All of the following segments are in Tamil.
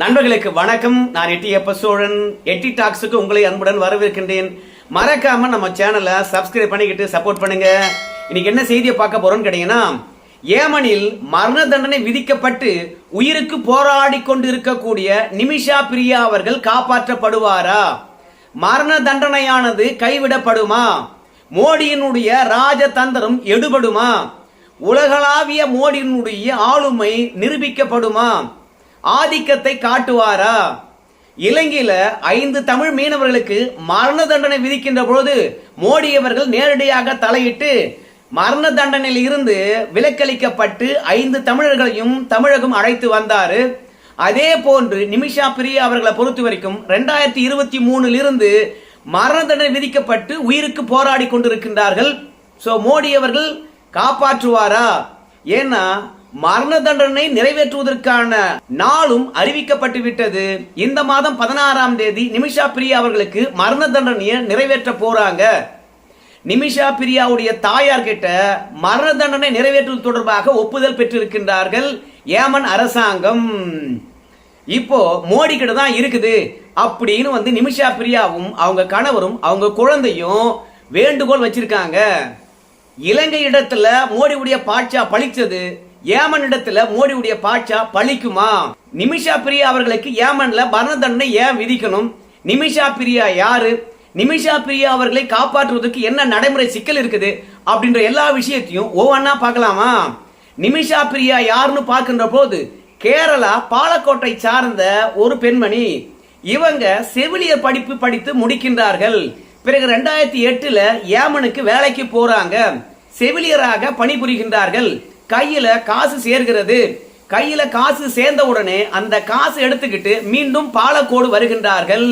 நண்பர்களுக்கு வணக்கம். நான் எட்டி எப்ப சோழன். எட்டி டாக்ஸுக்கு உங்களை அன்புடன் வரவேற்கின்றேன். மறக்காம நம்ம சேனலை சப்ஸ்கிரைப் பண்ணிக்கிட்டு சப்போர்ட் பண்ணுங்க. இன்னைக்கு என்ன செய்தியை பார்க்க போறோம்னு கேட்டீங்கன்னா ஏமனில் மரண தண்டனை விதிக்கப்பட்டு உயிருக்கு போராடி கொண்டு இருக்கக்கூடிய நிமிஷா பிரியா அவர்கள் காப்பாற்றப்படுவாரா? மரண தண்டனையானது கைவிடப்படுமா? மோடியினுடைய ராஜதந்திரம் எடுபடுமா? உலகளாவிய மோடியினுடைய ஆளுமை நிரூபிக்கப்படுமா? ஆதிக்கத்தை காட்டுவாரா? இலங்கையில ஐந்து தமிழ் மீனவர்களுக்கு மரண தண்டனை விதிக்கின்ற பொழுது மோடி அவர்கள் நேரடியாக தலையிட்டு மரண தண்டனையில் இருந்து விலக்களிக்கப்பட்டு ஐந்து தமிழர்களையும் தமிழகம் அழைத்து வந்தாரு. அதே போன்று நிமிஷா பிரியா அவர்களை பொறுத்த வரைக்கும் ரெண்டாயிரத்தி இருபத்தி மூணுல இருந்து மரண தண்டனை விதிக்கப்பட்டு உயிருக்கு போராடி கொண்டிருக்கின்றார்கள். சோ மோடி அவர்கள் காப்பாற்றுவாரா? ஏன்னா மரண தண்டனை நிறைவேற்றுவதற்கான நாளும் அறிவிக்கப்பட்டு விட்டது. இந்த மாதம் பதினாறாம் தேதி நிமிஷா பிரியா அவர்களுக்கு மரண தண்டனையை நிறைவேற்ற போறாங்க. நிமிஷா பிரியாவுடைய தாயார் கிட்ட மரண தண்டனை நிறைவேற்றுவது தொடர்பாக ஒப்புதல் பெற்றிருக்கின்றார்கள் ஏமன் அரசாங்கம். இப்போ மோடி கிட்ட தான் இருக்குது. அப்படின்னு வந்து நிமிஷா பிரியாவும் அவங்க கணவரும் அவங்க குழந்தையும் வேண்டுகோள் வச்சிருக்காங்க. இலங்கை இடத்துல மோடியுடைய பாட்சா பழிச்சது. ஏமனிடத்துல மோடியுடைய பாட்சா பழிக்குமா? நிமிஷா பிரியா அவர்களுக்கு ஏமன்ல மரண தண்டனை ஏன் விதிக்கணும்? நிமிஷா பிரியா யாரு? நிமிஷா பிரியா அவர்களை காப்பாற்றுவதற்கு என்ன நடைமுறை சிக்கல் இருக்குது? அப்படின்ற எல்லா விஷயத்தையும் ஒவ்வொன்றா பார்க்கலாமா? நிமிஷா பிரியா யாருன்னு பார்க்கின்ற போது கேரளா பாலக்கோட்டை சார்ந்த ஒரு பெண்மணி. இவங்க செவிலியர் படிப்பு படித்து முடிக்கின்றார்கள். பிறகு ரெண்டாயிரத்தி எட்டுல ஏமனுக்கு வேலைக்கு போறாங்க. செவிலியராக பணிபுரிகின்றார்கள். கையில் காசு சேர்கிறது. கையில் காசு சேர்ந்த உடனே அந்த காசு எடுத்துக்கிட்டு மீண்டும் பாலக்கோடு வருகின்றார்கள்.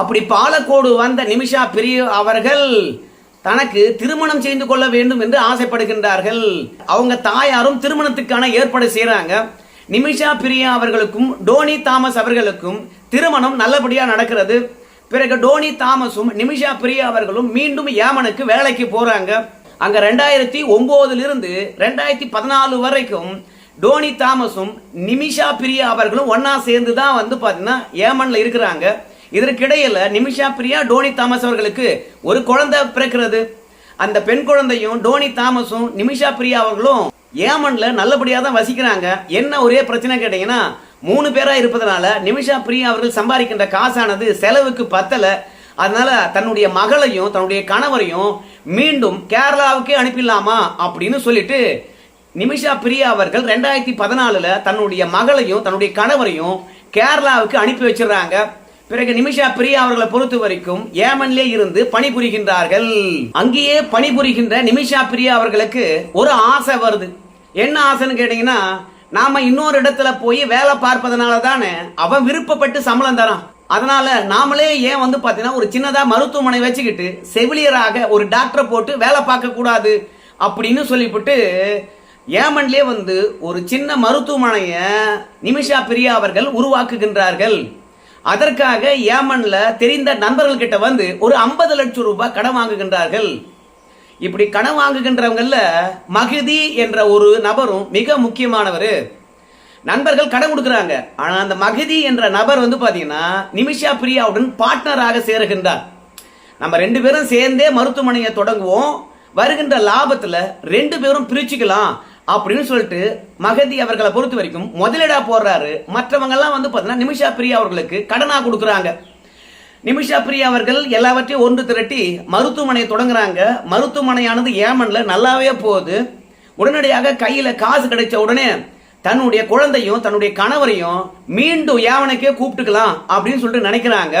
அப்படி பாலக்கோடு வந்த நிமிஷா பெரிய அவர்கள் தனக்கு திருமணம் செய்து கொள்ள வேண்டும் என்று ஆசைப்படுகின்றார்கள். அவங்க தாயாரும் திருமணத்துக்கான ஏற்பாடு செய்கிறாங்க நிமிஷா பிரியா அவர்களுக்கும் டோனி தாமஸ் அவர்களுக்கும் திருமணம் நல்லபடியாக நடக்கிறது. பிறகு டோனி தாமஸும் நிமிஷா பிரியா அவர்களும் மீண்டும் ஏமனுக்கு வேலைக்கு போகிறாங்க அங்கே ரெண்டாயிரத்தி ஒம்போதுலேருந்து ரெண்டாயிரத்தி பதினாலு வரைக்கும் டோனி தாமஸும் நிமிஷா பிரியா அவர்களும் ஒன்றா சேர்ந்து தான் வந்து பார்த்தீங்கன்னா ஏமனில் இருக்கிறாங்க. இதற்கிடையில நிமிஷா பிரியா டோனி தாமஸ் அவர்களுக்கு ஒரு குழந்தை பிறக்கிறது. அந்த பெண் குழந்தையும் டோனி தாமஸும் நிமிஷா பிரியா அவர்களும் ஏமன்ல நல்லபடியாக தான் வசிக்கிறாங்க. என்ன ஒரே பிரச்சனை கேட்டீங்கன்னா மூணு பேராக இருப்பதனால நிமிஷா பிரியா அவர்கள் சம்பாதிக்கின்ற காசானது செலவுக்கு பத்தலை. அதனால தன்னுடைய மகளையும் தன்னுடைய கணவரையும் மீண்டும் கேரளாவுக்கே அனுப்பிடலாமா அப்படின்னு சொல்லிட்டு நிமிஷா பிரியா அவர்கள் ரெண்டாயிரத்தி பதினாலில் தன்னுடைய மகளையும் தன்னுடைய கணவரையும் கேரளாவுக்கு அனுப்பி வச்சிடுறாங்க. பிறகு நிமிஷா பிரியா அவர்களை பொறுத்த வரைக்கும் ஏமன்லே இருந்து பணிபுரிகின்றார்கள். அங்கேயே பணிபுரிகின்ற நிமிஷா பிரியா அவர்களுக்கு ஒரு ஆசை வருது. என்ன ஆசைன்னு கேட்டீங்கன்னா நாம இன்னொரு இடத்துல போய் வேலை பார்ப்பதனால தானே அவன் விருப்பப்பட்டு சம்பளம் தரான். அதனால நாமளே ஏன் வந்து பார்த்தீங்கன்னா ஒரு சின்னதாக மருத்துவமனை வச்சுக்கிட்டு செவிலியராக ஒரு டாக்டரை போட்டு வேலை பார்க்கக்கூடாது அப்படின்னு சொல்லிவிட்டு ஏமன்லே வந்து ஒரு சின்ன மருத்துவமனையை நிமிஷா பிரியா அவர்கள் உருவாக்குகின்றார்கள். அதற்காக ஏமன்ல தெரிந்த நண்பர்கள் கிட்ட வந்து ஒரு ஐம்பது லட்சம் ரூபாய் கடன் வாங்குகின்றார்கள். இப்படி கடன் வாங்குகின்றவங்களில் மகிதி என்ற ஒரு நபரும் மிக முக்கியமானவர். நண்பர்கள் கடன் கொடுக்குறாங்க. ஆனா அந்த மகிதி என்ற நபர் வந்து பாத்தீங்கன்னா நிமிஷா பிரியாவுடன் பார்ட்னராக சேருகின்றார். நம்ம ரெண்டு பேரும் சேர்ந்தே மருத்துவமனையை தொடங்குவோம். வருகின்ற லாபத்துல ரெண்டு பேரும் பிரிச்சுக்கலாம் அப்படின்னு சொல்லிட்டு மகதி அவர்களை பொறுத்த வரைக்கும் முதலீடா போடுறாரு. மற்றவங்க எல்லாம் வந்து பார்த்தீங்கன்னா நிமிஷா பிரியா அவர்களுக்கு கடனா கொடுக்குறாங்க. நிமிஷா பிரியா அவர்கள் எல்லாவற்றையும் ஒன்று திரட்டி மருத்துவமனையை தொடங்குறாங்க. மருத்துவமனையானது ஏமன்ல நல்லாவே போகுது. உடனடியாக கையில காசு கிடைச்ச உடனே தன்னுடைய குழந்தையும் தன்னுடைய கணவரையும் மீண்டும் யாவனுக்கே கூப்பிட்டுக்கலாம் அப்படின்னு சொல்லிட்டு நினைக்கிறாங்க.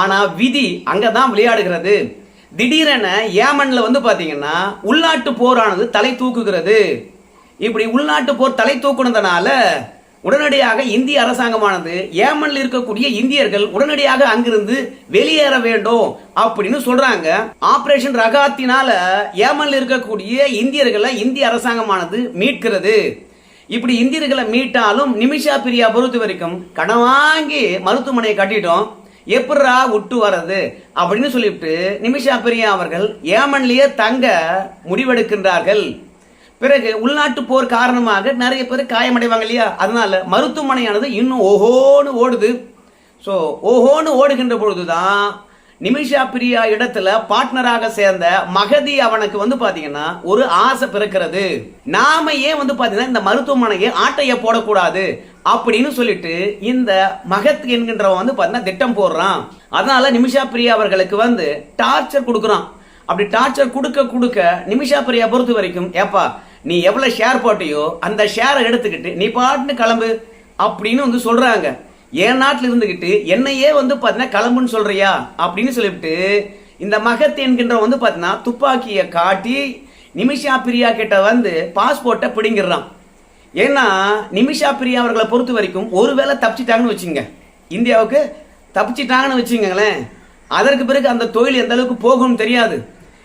ஆனா விதி அங்கே தான் விளையாடுகிறது. திடீரென ஏமன்ல வந்து பாத்தீங்கன்னா உள்நாட்டு போரானது தலை தூக்குகிறது. இப்படி உள்நாட்டு போர் தலை தூக்குனதுனால உடனடியாக இந்திய அரசாங்கமானது ஏமன்ல இருக்கக்கூடிய இந்தியர்கள் உடனடியாக அங்கிருந்து வெளியேற வேண்டும் அப்படின்னு சொல்றாங்க. ஆபரேஷன் ரகாத்தினால ஏமன்ல இருக்கக்கூடிய இந்தியர்களை இந்திய அரசாங்கமானது மீட்கிறது. இப்படி இந்தியர்களை மீட்டாலும் நிமிஷா பிரியா பொறுத்த வரைக்கும் கடன் வாங்கி மருத்துவமனையை கட்டிட்டோம். எப்படா விட்டு வர்றது? அப்படின்னு சொல்லிட்டு நிமிஷா பிரியா அவர்கள் ஏமன்லேயே தங்க முடிவெடுக்கின்றார்கள். பிறகு உள்நாட்டு போர் காரணமாக நிறைய பேர் காயமடைவாங்க இல்லையா? அதனால மருத்துவமனையானது இன்னும் ஓஹோன்னு ஓடுது. ஸோ ஓஹோன்னு ஓடுகின்ற பொழுதுதான் நிமிஷா பிரியா இடத்துல பார்ட்னராக சேர்ந்த மகதி அவனுக்கு வந்து பாத்தீங்கன்னா ஒரு ஆசை பிறக்கிறது. நாம ஏன் வந்து பாத்தீங்கன்னா இந்த மருத்துவமனையை ஆட்டைய போடக்கூடாது அப்படின்னு சொல்லிட்டு இந்த மகத் என்கின்றவன் வந்து பாத்தீங்கன்னா திட்டம் போடுறான். அதனால நிமிஷா பிரியா அவர்களுக்கு வந்து டார்ச்சர் கொடுக்குறான். அப்படி டார்ச்சர் கொடுக்க கொடுக்க நிமிஷா பிரியா பொறுத்த வரைக்கும் ஏப்பா நீ எவ்வளவு ஷேர் போட்டியோ அந்த ஷேரை எடுத்துக்கிட்டு நீ பாட்டுன்னு கிளம்பு அப்படின்னு வந்து சொல்றாங்க. என் நாட்டில் இருந்துக்கிட்டு என்னையே வந்து பார்த்தீங்கன்னா கிளம்புன்னு சொல்றியா? அப்படின்னு சொல்லிவிட்டு இந்த மகத் என்கின்ற வந்து பார்த்தீங்கன்னா துப்பாக்கியை காட்டி நிமிஷா பிரியா கிட்ட வந்து பாஸ்போர்ட்டை பிடிங்கிடுறான். ஏன்னா நிமிஷா பிரியா அவர்களை பொறுத்த வரைக்கும் ஒருவேளை தப்பிச்சிட்டாங்கன்னு வச்சுங்க. இந்தியாவுக்கு தப்பிச்சிட்டாங்கன்னு வச்சுங்களேன். அதற்கு பிறகு அந்த தொழில் எந்த அளவுக்கு போகும்னு தெரியாது.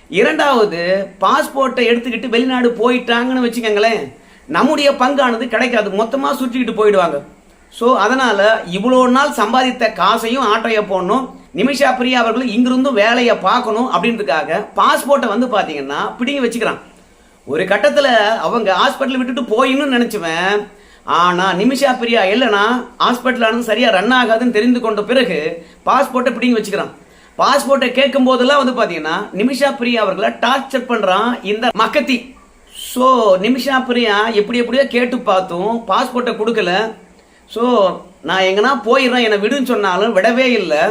இரண்டாவது பாஸ்போர்ட்டை எடுத்துக்கிட்டு வெளிநாடு போயிட்டாங்கன்னு வச்சுக்கோங்களேன் நம்முடைய பங்கானது கிடைக்காது. மொத்தமாக சுற்றிக்கிட்டு போயிடுவாங்க. ஸோ அதனால் இவ்வளோ நாள் சம்பாதித்த காசையும் ஆட்டைய போடணும். நிமிஷா பிரியா அவர்களும் இங்கிருந்தும் வேலையை பார்க்கணும் அப்படின்றதுக்காக பாஸ்போர்ட்டை வந்து பார்த்தீங்கன்னா பிடிங்கி வச்சுக்கிறான். ஒரு கட்டத்தில் அவங்க ஹாஸ்பிட்டல் விட்டுட்டு போயின்னு நினச்சுவேன். ஆனால் நிமிஷா பிரியா இல்லைனா ஹாஸ்பிட்டலானது சரியாக ரன் ஆகாதுன்னு தெரிந்து கொண்ட பிறகு பாஸ்போர்ட்டை பிடிங்கி வச்சுக்கிறான். பாஸ்போர்ட்டை கேட்கும் போதெல்லாம் வந்து பார்த்தீங்கன்னா நிமிஷா பிரியா அவர்களை டார்ச்சர் பண்ணுறான் இந்த மக்கத்தி. ஸோ நிமிஷா பிரியா எப்படி எப்படியோ கேட்டு பார்த்தும் பாஸ்போர்ட்டை கொடுக்கல. ஸோ நான் எங்கன்னா போயிடுறேன் என்னை விடுன்னு சொன்னாலும் விடவே இல்லை.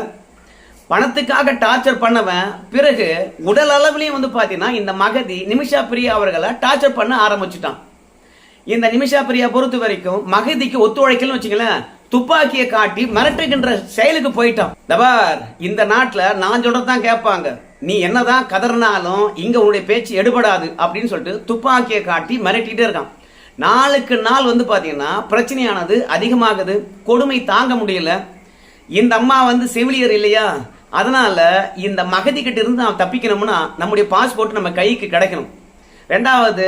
பணத்துக்காக டார்ச்சர் பண்ணவன் பிறகு உடல் அளவுலேயும் வந்து பார்த்தீங்கன்னா இந்த மகதி நிமிஷா பிரியா அவர்களை டார்ச்சர் பண்ண ஆரம்பிச்சிட்டான். இந்த நிமிஷா பிரியா பொறுத்த வரைக்கும் மகதிக்கு ஒத்துழைக்கலன்னு வச்சுங்களேன் துப்பாக்கியை காட்டி மிரட்டுகின்ற செயலுக்கு போயிட்டான். தபார் இந்த நாட்டில் நான் சொல்கிறது தான் கேட்பாங்க. நீ என்னதான் கதறினாலும் இங்கே உன்னுடைய பேச்சு எடுபடாது அப்படின்னு சொல்லிட்டு துப்பாக்கியை காட்டி மிரட்டிகிட்டே இருக்கான். நாளுக்கு நாள் வந்து பார்த்தீங்கன்னா பிரச்சனையானது அதிகமாகுது. கொடுமை தாங்க முடியல. இந்த அம்மா வந்து செவிலியர் இல்லையா? அதனால இந்த மகதி இருந்து நாம் தப்பிக்கணும்னா நம்முடைய பாஸ்போர்ட் நம்ம கைக்கு கிடைக்கணும். ரெண்டாவது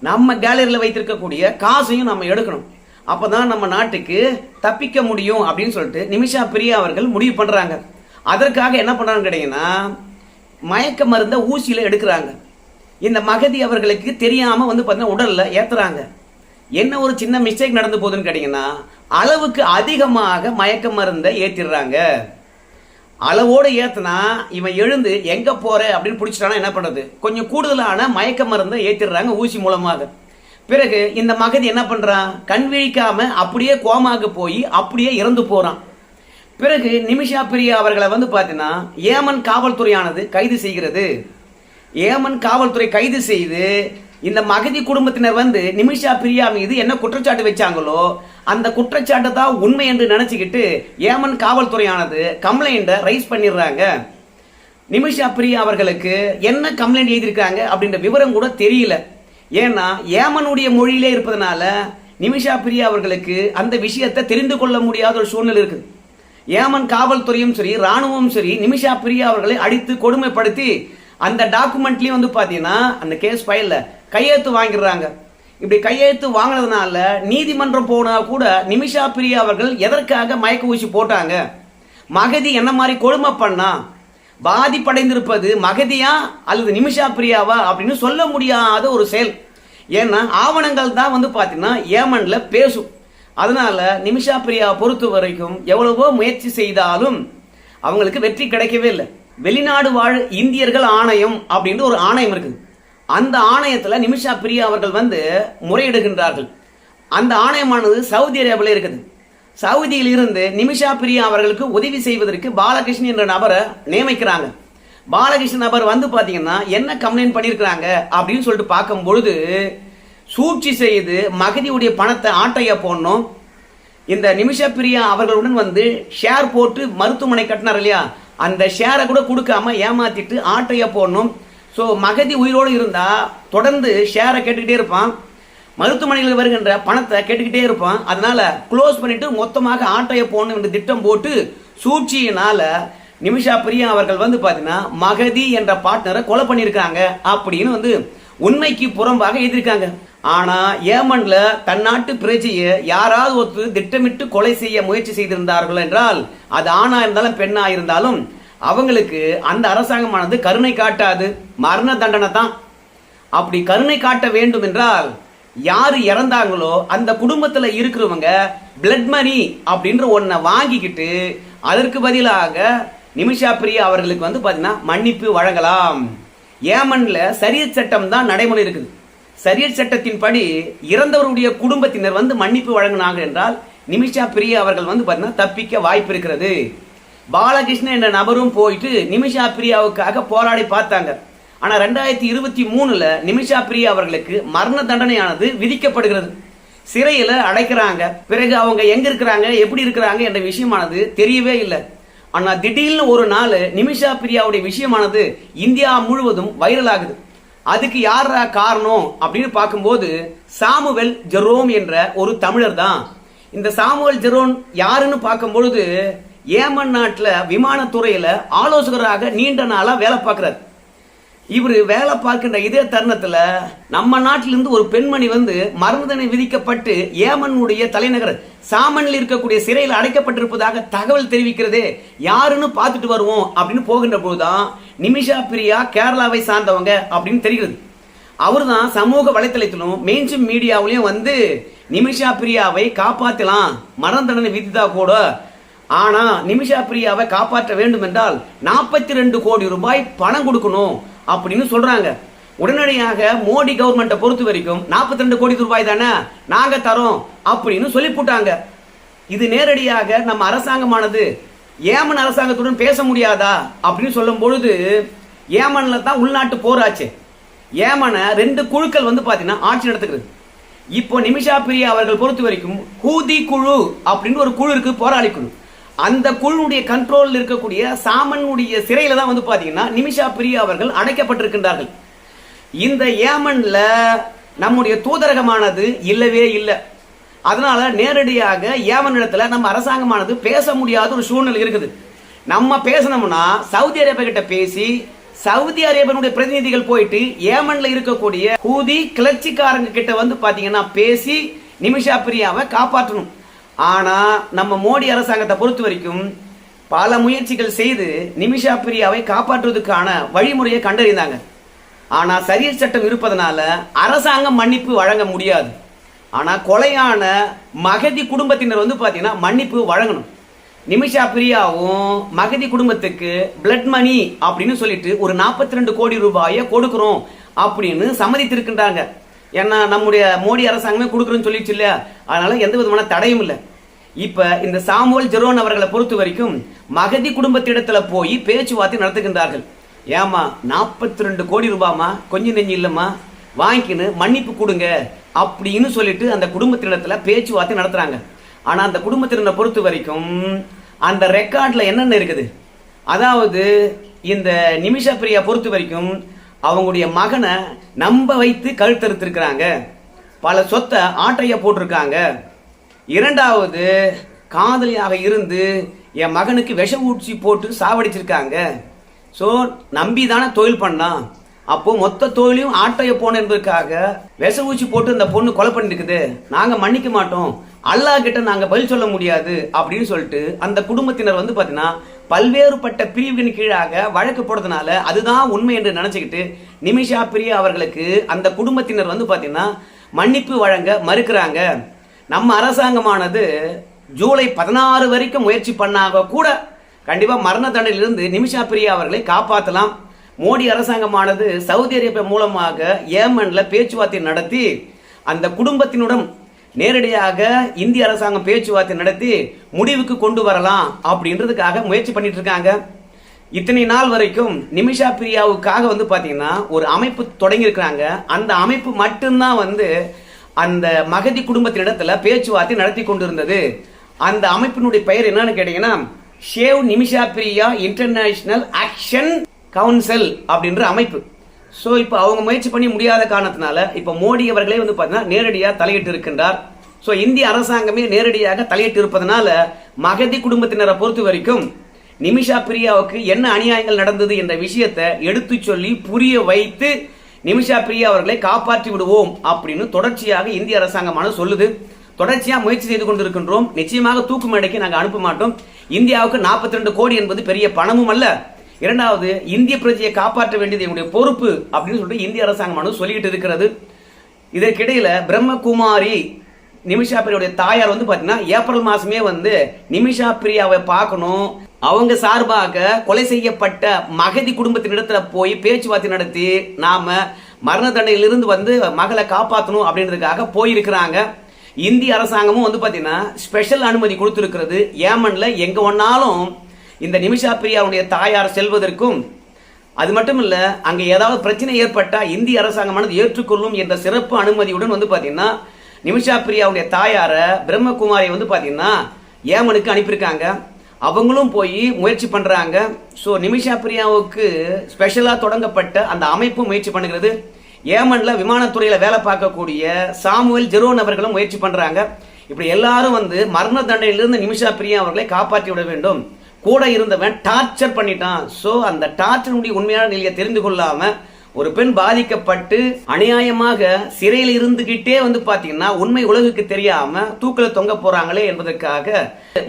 நம்ம கேலரியில் வைத்திருக்கக்கூடிய காசையும் நம்ம எடுக்கணும். அப்போ தான் நம்ம நாட்டுக்கு தப்பிக்க முடியும் அப்படின்னு சொல்லிட்டு நிமிஷா பிரியா அவர்கள் முடிவு பண்ணுறாங்க அதற்காக என்ன பண்றாங்க கேட்டீங்கன்னா மயக்க மருந்தை ஊசியில் எடுக்கிறாங்க. இந்த மகதி அவர்களுக்கு தெரியாமல் வந்து பார்த்தீங்கன்னா உடலில் ஏற்றுறாங்க என்ன ஒரு சின்ன மிஸ்டேக் நடந்து போகுதுன்னு கேட்டிங்கன்னா அளவுக்கு அதிகமாக மயக்க மருந்தை ஏற்றிடுறாங்க அளவோடு ஏற்றுனா இவன் எழுந்து எங்கே போகிற அப்படின்னு பிடிச்சிட்டானா என்ன பண்ணுறது கொஞ்சம் கூடுதலான மயக்க மருந்தை ஏற்றிடுறாங்க ஊசி மூலமாக. பிறகு இந்த மகதி என்ன பண்ணுறான் கண் விழிக்காமல் அப்படியே கோமாக போய் அப்படியே இறந்து போகிறான் பிறகு நிமிஷா பிரியா அவர்களை வந்து பார்த்தீங்கன்னா ஏமன் காவல்துறையானது கைது செய்கிறது. ஏமன் காவல்துறை கைது செய்து இந்த மகதி குடும்பத்தினர் வந்து நிமிஷா பிரியா மீது என்ன குற்றச்சாட்டு வச்சாங்களோ அந்த குற்றச்சாட்டு தான் உண்மை என்று நினச்சிக்கிட்டு ஏமன் காவல்துறையானது கம்ப்ளைண்ட்டை ரைஸ் பண்ணிடுறாங்க. நிமிஷா பிரியா அவர்களுக்கு என்ன கம்ப்ளைண்ட் எழுதியிருக்காங்க அப்படின்ற விவரம் கூட தெரியல. ஏன்னா ஏமனுடைய மொழியிலே இருப்பதனால நிமிஷா பிரியா அவர்களுக்கு அந்த விஷயத்தை தெரிந்து கொள்ள முடியாத ஒரு சூழ்நிலை இருக்குது ஏமன் காவல்துறையும் சரி ராணுவமும் சரி நிமிஷா பிரியா அவர்களை அடித்து கொடுமைப்படுத்தி அந்த டாக்குமெண்ட்லேயும் வந்து பார்த்தீங்கன்னா அந்த கேஸ் ஃபைலில் கையெழுத்து வாங்கிடுறாங்க. இப்படி கையெழுத்து வாங்கினதுனால நீதிமன்றம் போனால் கூட நிமிஷா பிரியா அவர்கள் எதற்காக மயக்க ஊசி போட்டாங்க? மகதி என்ன மாதிரி கொடுமை பண்ணா? பாதிப்படைந்திருப்பது மகதியா அல்லது நிமிஷா பிரியாவா அப்படின்னு சொல்ல முடியாத ஒரு செயல். ஏன்னா ஆவணங்கள் தான் வந்து பார்த்தீங்கன்னா ஏமன்ல பேசும் அதனால நிமிஷா பிரியாவை பொறுத்த வரைக்கும் எவ்வளவோ முயற்சி செய்தாலும் அவங்களுக்கு வெற்றி கிடைக்கவே இல்லை. வெளிநாடு வாழ் இந்தியர்கள் ஆணையம் அப்படின்ட்டு ஒரு ஆணையம் இருக்குது அந்த ஆணையத்தில் நிமிஷா பிரியா அவர்கள் வந்து முறையிடுகின்றார்கள். அந்த ஆணையமானது சவுதி அரேபியில் இருக்குது. சவுதியில் இருந்து நிமிஷா பிரியா அவர்களுக்கு உதவி செய்வதற்கு பாலகிருஷ்ணன் என்ற நபரை நியமிக்கிறாங்க. பாலகிருஷ்ணன் நபர் வந்து பார்த்தீங்கன்னா என்ன கம்ப்ளைண்ட் பண்ணியிருக்கிறாங்க? அப்படின்னு சொல்லிட்டு பார்க்கும் பொழுது சூழ்ச்சி செய்து மகதியுடைய பணத்தை ஆட்டைய போடணும். இந்த நிமிஷ பிரியா அவர்களுடன் வந்து ஷேர் போட்டு மருத்துவமனை கட்டினார் இல்லையா? அந்த ஷேரை கூட கொடுக்காம ஏமாத்திட்டு ஆட்டைய போடணும். ஸோ மகதி உயிரோடு இருந்தால் தொடர்ந்து ஷேரை கேட்டுக்கிட்டே இருப்பான். மருத்துவமனையில் வருகின்ற பணத்தை கேட்டுக்கிட்டே இருப்பான். அதனால் க்ளோஸ் பண்ணிவிட்டு மொத்தமாக ஆட்டைய போடணும் என்று திட்டம் போட்டு சூழ்ச்சியினால் நிமிஷா பிரியா அவர்கள் வந்து பார்த்தீங்கன்னா மகதி என்ற பார்ட்னரை கொலை பண்ணியிருக்காங்க அப்படின்னு வந்து உண்மைக்கு புறம்பாக எழுதியிருக்காங்க. ஆனால் ஏமனில் தன்னாட்டு பிரஜையை யாராவது ஒருத்தர் திட்டமிட்டு கொலை செய்ய முயற்சி செய்திருந்தார்கள் என்றால் அது ஆணா இருந்தாலும் பெண்ணா இருந்தாலும் அவங்களுக்கு அந்த அரசாங்கமானது கருணை காட்டாது. மரண தண்டனை தான். அப்படி கருணை காட்ட வேண்டும் என்றால் யார் இறந்தாங்களோ அந்த குடும்பத்தில் இருக்கிறவங்க பிளட் மணி அப்படின்ற ஒன்றை வாங்கிக்கிட்டு அதற்கு பதிலாக நிமிஷா பிரியா அவர்களுக்கு வந்து பார்த்தீங்கன்னா மன்னிப்பு வழங்கலாம். ஏமனில் சரிய சட்டம் தான் நடைமுறை இருக்குது. சரியத் சட்டத்தின்படி இறந்தவருடைய குடும்பத்தினர் வந்து மன்னிப்பு வழங்கினாங்க என்றால் நிமிஷா பிரியா அவர்கள் வந்து பார்த்தீங்கன்னா தப்பிக்க வாய்ப்பு இருக்கிறது. பாலகிருஷ்ணன் என்ற நபரும் போயிட்டு நிமிஷா பிரியாவுக்காக போராடி பார்த்தாங்க. ஆனால் ரெண்டாயிரத்தி இருபத்தி மூணில் நிமிஷா பிரியா அவர்களுக்கு மரண தண்டனையானது விதிக்கப்படுகிறது. சிறையில் அடைக்கிறாங்க. பிறகு அவங்க எங்கே இருக்கிறாங்க எப்படி இருக்கிறாங்க என்ற விஷயமானது தெரியவே இல்லை. ஆனால் திடீர்னு ஒரு நாள் நிமிஷா பிரியாவுடைய விஷயமானது இந்தியா முழுவதும் வைரல் ஆகுது அதுக்கு யாரா காரணம் அப்படின்னு பார்க்கும்போது சாமுவல் ஜெரோம் என்ற ஒரு தமிழர் தான். இந்த சாமுவல் ஜெரோன் யாருன்னு பார்க்கும்பொழுது ஏமன் நாட்டில் விமானத்துறையில் ஆலோசகராக நீண்ட நாளாக வேலை பார்க்குறாரு. இவர் வேலை பார்க்கின்ற இதே தருணத்தில் நம்ம நாட்டிலிருந்து ஒரு பெண்மணி வந்து மரணதண்டனை விதிக்கப்பட்டு ஏமனுடைய தலைநகர் சாமனில் இருக்கக்கூடிய சிறையில் அடைக்கப்பட்டிருப்பதாக தகவல் தெரிவிக்கிறதே. யாருன்னு பார்த்துட்டு வருவோம் அப்படின்னு போகின்ற போதுதான் நிமிஷா பிரியா கேரளாவை சார்ந்தவங்க அப்படின்னு தெரிகிறது. அவர் தான் சமூக வலைத்தளத்திலும் மெயின்ஸ்ட்ரீம் மீடியாவிலையும் வந்து நிமிஷா பிரியாவை காப்பாற்றலாம் மரண தண்டனை விதித்தா கூட. ஆனால் நிமிஷா பிரியாவை காப்பாற்ற வேண்டும் என்றால் நாற்பத்தி ரெண்டு கோடி ரூபாய் பணம் கொடுக்கணும். அப்படின்னு சொல்றாங்க. உடனடியாக மோடி கவர்மெண்ட்டை பொறுத்த வரைக்கும் 42 ரெண்டு கோடி ரூபாய் தானே நாங்க தரோம் அப்படின்னு சொல்லி போட்டாங்க. இது நேரடியாக நம்ம அரசாங்கமானது ஏமன் அரசாங்கத்துடன் பேச முடியாதா அப்படின்னு சொல்லும் பொழுது ஏமன்ல தான் உள்நாட்டு போராச்சு. ஏமனை ரெண்டு குழுக்கள் வந்து பார்த்தீங்கன்னா ஆட்சி நடத்துக்கிறது இப்போ நிமிஷா பிரியா அவர்கள் பொறுத்த வரைக்கும் கூதி குழு அப்படின்னு ஒரு குழு இருக்கு போராளி குழு. அந்த குழுவுடைய கண்ட்ரோலில் இருக்கக்கூடிய சாமனுடைய சிறையில தான் வந்து பாத்தீங்கன்னா நிமிஷா பிரியா அவர்கள் அடைக்கப்பட்டிருக்கின்றார்கள். இந்த ஏமன்ல நம்முடைய தூதரகமானது இல்லவே இல்லை. அதனால நேரடியாக ஏமன் இடத்துல நம்ம அரசாங்கமானது பேச முடியாத ஒரு சூழ்நிலை இருக்குது. நம்ம பேசணும்னா சவுதி அரேபியா கிட்ட பேசி சவுதி அரேபியனுடைய பிரதிநிதிகள் போயிட்டு ஏமன்ல இருக்கக்கூடிய ஹூதி கிளர்ச்சிக்காரங்க கிட்ட வந்து பாத்தீங்கன்னா பேசி நிமிஷா பிரியாவை காப்பாற்றணும். ஆனால் நம்ம மோடி அரசாங்கத்தை பொறுத்த வரைக்கும் பல முயற்சிகள் செய்து நிமிஷா பிரியாவை காப்பாற்றுவதற்கான வழிமுறையை கண்டறிந்தாங்க. ஆனால் சரியல் சட்டம் இருப்பதனால அரசாங்கம் மன்னிப்பு வழங்க முடியாது. ஆனால் கொலையான மகதி குடும்பத்தினர் வந்து பார்த்தீங்கன்னா மன்னிப்பு வழங்கணும். நிமிஷா பிரியாவும் மகதி குடும்பத்துக்கு பிளட் மணி அப்படின்னு சொல்லிட்டு ஒரு 42 ரெண்டு கோடி ரூபாயை கொடுக்குறோம் அப்படின்னு சம்மதித்திருக்கின்றாங்க. ஏன்னா நம்முடைய மோடி அரசாங்கமே கொடுக்குறோன்னு சொல்லிடுச்சு இல்லையா? அதனால எந்த விதமான தடையும் இல்லை. இப்ப இந்த சாமுவல் ஜெரோன் அவர்களை பொறுத்த வரைக்கும் மகதி குடும்பத்திடத்துல போய் பேச்சுவார்த்தை நடத்துகின்றார்கள். ஏமா 42 ரெண்டு கோடி ரூபாமா கொஞ்சம் நெஞ்சு இல்லம்மா வாங்கிக்கின்னு மன்னிப்பு கொடுங்க அப்படின்னு சொல்லிட்டு அந்த குடும்பத்தினிடத்துல பேச்சுவார்த்தை நடத்துறாங்க. ஆனா அந்த குடும்பத்தினரை பொறுத்த வரைக்கும் அந்த ரெக்கார்டில் என்னென்ன இருக்குது? அதாவது இந்த நிமிஷா பிரியா பொறுத்த வரைக்கும் அவங்களுடைய மகனை நம்ப வைத்து கழுத்தறுத்திருக்கிறாங்க. பல சொத்தை ஆட்டைய போட்டிருக்காங்க. இரண்டாவது காதலியாக இருந்து என் மகனுக்கு விஷ ஊற்றி போட்டு சாவடிச்சிருக்காங்க. ஸோ நம்பி தானே தொழில் பண்ணான். அப்போ மொத்த தொழிலையும் ஆட்டைய போன என்பதற்காக விஷ ஊச்சி போட்டு இந்த பொண்ணு கொலை பண்ணிருக்குது நாங்கள் மன்னிக்க மாட்டோம். அல்லாஹ் கிட்ட நாங்கள் பதில் சொல்ல முடியாது அப்படின்னு சொல்லிட்டு அந்த குடும்பத்தினர் வந்து பார்த்தீங்கன்னா பல்வேறுபட்ட பிரிவுகளின் கீழாக வழக்கு போடுறதுனால அதுதான் உண்மை என்று நினச்சிக்கிட்டு நிமிஷா பிரியா அவர்களுக்கு அந்த குடும்பத்தினர் வந்து பார்த்தீங்கன்னா மன்னிப்பு வழங்க மறுக்கிறாங்க. நம்ம அரசாங்கமானது ஜூலை பதினாறு வரைக்கும் முயற்சி பண்ணாக கூட கண்டிப்பாக மரண தண்டனையிலிருந்து நிமிஷா பிரியா அவர்களை காப்பாற்றலாம் மோடி அரசாங்கமானது சவுதி அரேபியா மூலமாக ஏமனில் பேச்சுவார்த்தை நடத்தி அந்த குடும்பத்தினுடன் நேரடியாக இந்திய அரசாங்கம் பேச்சுவார்த்தை நடத்தி முடிவுக்கு கொண்டு வரலாம் அப்படின்றதுக்காக முயற்சி பண்ணிட்டு இருக்காங்க. இத்தனை நாள் வரைக்கும் நிமிஷா பிரியாவுக்காக வந்து பார்த்தீங்கன்னா ஒரு அமைப்பு தொடங்கியிருக்கிறாங்க அந்த அமைப்பு மட்டும்தான் வந்து அந்த மகதி குடும்பத்தினிடத்தில் பேச்சுவார்த்தை நடத்தி கொண்டிருந்தது. அந்த அமைப்பினுடைய பெயர் என்னன்னு கேட்டீங்கன்னா save Nimisha Priya international action council அப்படின்ற அமைப்பு. ஸோ இப்போ அவங்க முயற்சி பண்ணி முடியாத காரணத்தினால இப்போ மோடி அவர்களே வந்து பார்த்தீங்கன்னா நேரடியாக தலையிட்டு இருக்கின்றார். ஸோ இந்திய அரசாங்கமே நேரடியாக தலையிட்டு இருப்பதனால மகதி குடும்பத்தினரை பொறுத்த வரைக்கும் நிமிஷா பிரியாவுக்கு என்ன அநியாயங்கள் நடந்தது என்ற விஷயத்தை எடுத்து சொல்லி புரிய வைத்து நிமிஷா பிரியா அவர்களை காப்பாற்றி விடுவோம் அப்படின்னு தொடர்ச்சியாக இந்திய அரசாங்கமானது சொல்லுது. தொடர்ச்சியாக முயற்சி செய்து கொண்டிருக்கின்றோம். நிச்சயமாக தூக்கு மேடைக்கு நாங்கள் அனுப்ப மாட்டோம். இந்தியாவுக்கு 42 கோடி என்பது பெரிய பணமும் அல்ல. இரண்டாவது இந்திய பிரஜையை காப்பாற்ற வேண்டியது என்னுடைய பொறுப்பு அப்படின்னு சொல்லிட்டு இந்திய அரசாங்கமானது சொல்லிக்கிட்டு இருக்கிறது. இதற்கிடையில் பிரம்மகுமாரி நிமிஷா பிரியாவுடைய தாயார் வந்து பார்த்தீங்கன்னா ஏப்ரல் மாதமே வந்து நிமிஷா பிரியாவை பார்க்கணும். அவங்க சார்பாக கொலை செய்யப்பட்ட மகதி குடும்பத்தினிடத்தில் போய் பேச்சுவார்த்தை நடத்தி நாம் மரண தண்டனையிலிருந்து வந்து மகளை காப்பாற்றணும் அப்படின்றதுக்காக போயிருக்கிறாங்க. இந்திய அரசாங்கமும் வந்து பார்த்தீங்கன்னா ஸ்பெஷல் அனுமதி கொடுத்துருக்கிறது. ஏமனில் எங்கே ஒன்னாலும் இந்த நிமிஷா பிரியாவுடைய தாயார் செல்வதற்கும் அது மட்டும் இல்லை அங்கே ஏதாவது பிரச்சனை ஏற்பட்டால் இந்திய அரசாங்கமானது ஏற்றுக்கொள்ளும் என்ற சிறப்பு அனுமதியுடன் வந்து பார்த்தீங்கன்னா நிமிஷா பிரியாவுடைய தாயாரை பிரம்மகுமாரி வந்து பார்த்தீங்கன்னா ஏமனுக்கு அனுப்பியிருக்காங்க. அவங்களும் போய் முயற்சி பண்ணுறாங்க ஸோ நிமிஷா பிரியாவுக்கு ஸ்பெஷலாக தொடங்கப்பட்ட அந்த அமைப்பு முயற்சி பண்ணுகிறது. ஏமனில் விமானத்துறையில் வேலை பார்க்கக்கூடிய சாமுவேல் ஜெரோன் அவர்களும் முயற்சி பண்ணுறாங்க இப்படி எல்லாரும் வந்து மரண தண்டனையிலிருந்து நிமிஷா பிரியா அவர்களை காப்பாற்றி விட வேண்டும். கூட இருந்தவன் டார்ச்சர் பண்ணிட்டான். ஸோ அந்த டார்ச்சருடைய உண்மையான நிலையை தெரிந்து கொள்ளாம ஒரு பெண் பாதிக்கப்பட்டு அநியாயமாக சிறையில் இருந்துகிட்டே வந்து பாத்தீங்கன்னா உண்மை உலகுக்கு தெரியாம தூக்கில தொங்க போறாங்களே என்பதற்காக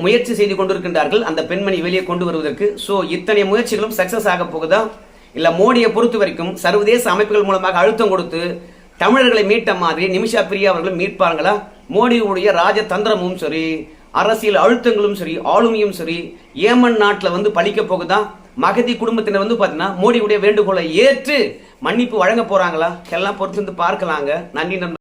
முயற்சி செய்து கொண்டிருக்கின்றார்கள் அந்த பெண்மணி வெளியே கொண்டு வருவதற்கு. ஸோ இத்தனை முயற்சிகளும் சக்சஸ் ஆக போகுதா? இல்ல மோடியை பொறுத்த வரைக்கும் சர்வதேச அமைப்புகள் மூலமாக அழுத்தம் கொடுத்து தமிழர்களை மீட்ட மாதிரி நிமிஷா பிரியா அவர்களும் மீட்பார்களா? மோடியுடைய ராஜதந்திரமும் சரி அரசியல் அழுத்தங்களும் சரி ஆளுமையும் சரி ஏமன் நாட்டில் வந்து பழிக்க போகுதான் மகதி குடும்பத்தினர் வந்து பாத்தீங்கன்னா மோடியுடைய வேண்டுகோளை ஏற்று மன்னிப்பு வழங்க போறாங்களா? எல்லாம் பொறுத்து வந்து பார்க்கலாங்க. நன்றி நண்பர்களே.